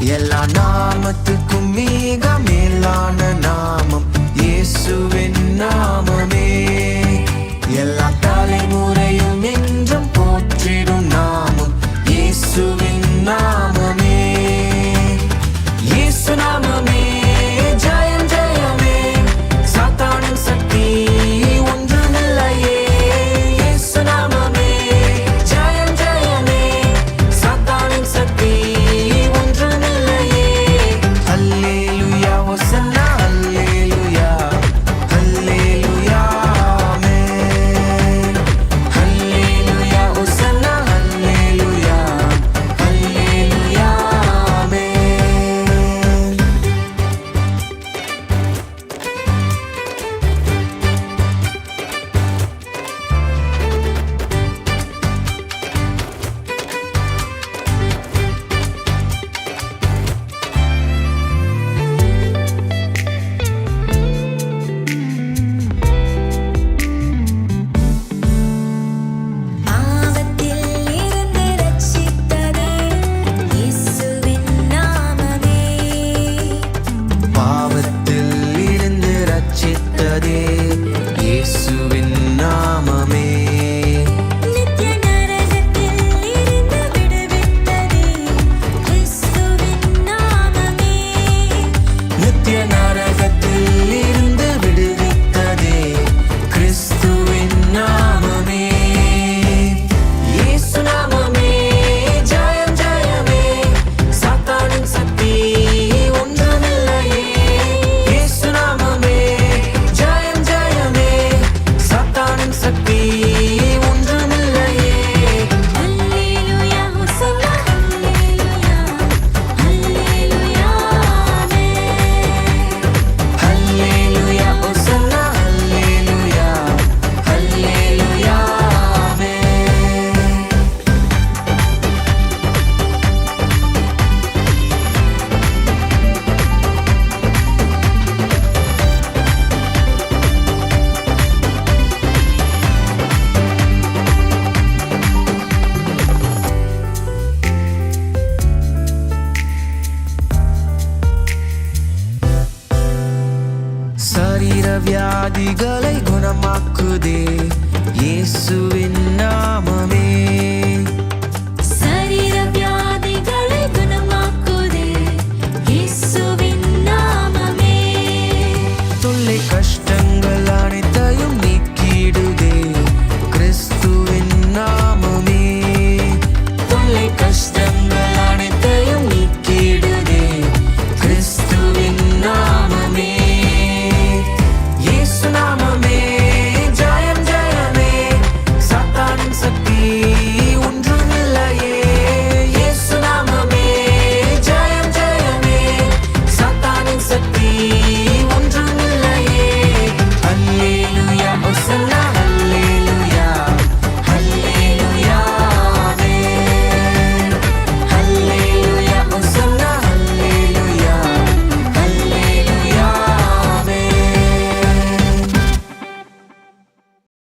எல்லா நாமத்துக்கும் மிக மேலான நாமம். இயேசுவே வியாதிகளை குணமாக்குதே. இயேசுவே